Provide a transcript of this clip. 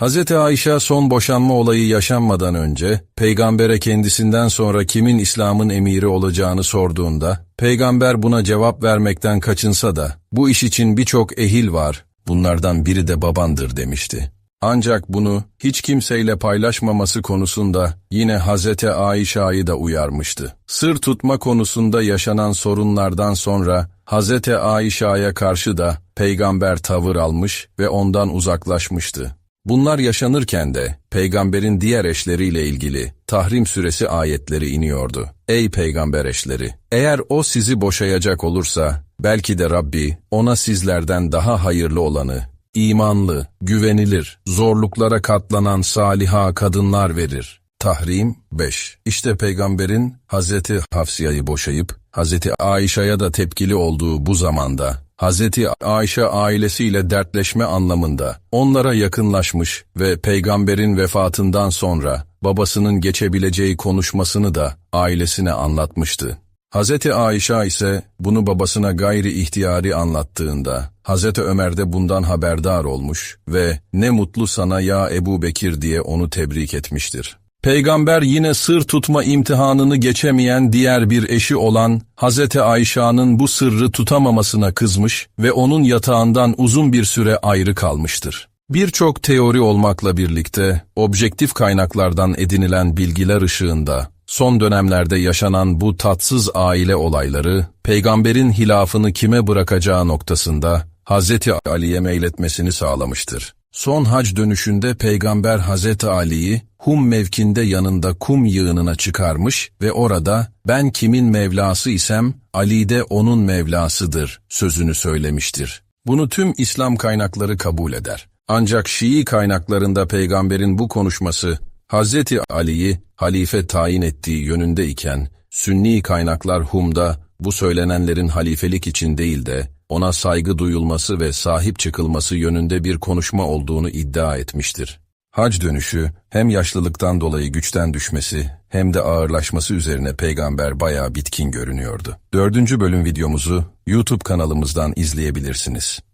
Hz. Ayşe son boşanma olayı yaşanmadan önce, peygambere kendisinden sonra kimin İslam'ın emiri olacağını sorduğunda, peygamber buna cevap vermekten kaçınsa da, bu iş için birçok ehil var, bunlardan biri de babandır demişti. Ancak bunu hiç kimseyle paylaşmaması konusunda yine Hz. Ayşe'yi da uyarmıştı. Sır tutma konusunda yaşanan sorunlardan sonra Hz. Ayşe'ye karşı da peygamber tavır almış ve ondan uzaklaşmıştı. Bunlar yaşanırken de peygamberin diğer eşleriyle ilgili tahrim süresi ayetleri iniyordu. Ey peygamber eşleri! Eğer o sizi boşayacak olursa belki de Rabbi ona sizlerden daha hayırlı olanı, imanlı, güvenilir, zorluklara katlanan saliha kadınlar verir. Tahrim 5. İşte peygamberin Hazreti Hafsiya'yı boşayıp Hazreti Ayşe'ye da tepkili olduğu bu zamanda Hazreti Ayşe ailesiyle dertleşme anlamında onlara yakınlaşmış ve peygamberin vefatından sonra babasının geçebileceği konuşmasını da ailesine anlatmıştı. Hazreti Ayşe ise bunu babasına gayri ihtiyari anlattığında Hazreti Ömer de bundan haberdar olmuş ve ne mutlu sana ya Ebu Bekir diye onu tebrik etmiştir. Peygamber yine sır tutma imtihanını geçemeyen diğer bir eşi olan Hazreti Ayşe'nin bu sırrı tutamamasına kızmış ve onun yatağından uzun bir süre ayrı kalmıştır. Birçok teori olmakla birlikte objektif kaynaklardan edinilen bilgiler ışığında son dönemlerde yaşanan bu tatsız aile olayları peygamberin hilafını kime bırakacağı noktasında Hazreti Ali'ye meyletmesini sağlamıştır. Son hac dönüşünde peygamber Hazreti Ali'yi Hum mevkinde yanında kum yığınına çıkarmış ve orada ben kimin Mevlası isem Ali de onun Mevlasıdır sözünü söylemiştir. Bunu tüm İslam kaynakları kabul eder. Ancak Şii kaynaklarında peygamberin bu konuşması Hazreti Ali'yi halife tayin ettiği yönünde iken Sünni kaynaklar Hum'da bu söylenenlerin halifelik için değil de ona saygı duyulması ve sahip çıkılması yönünde bir konuşma olduğunu iddia etmiştir. Hac dönüşü hem yaşlılıktan dolayı güçten düşmesi hem de ağırlaşması üzerine peygamber bayağı bitkin görünüyordu. Dördüncü bölüm videomuzu YouTube kanalımızdan izleyebilirsiniz.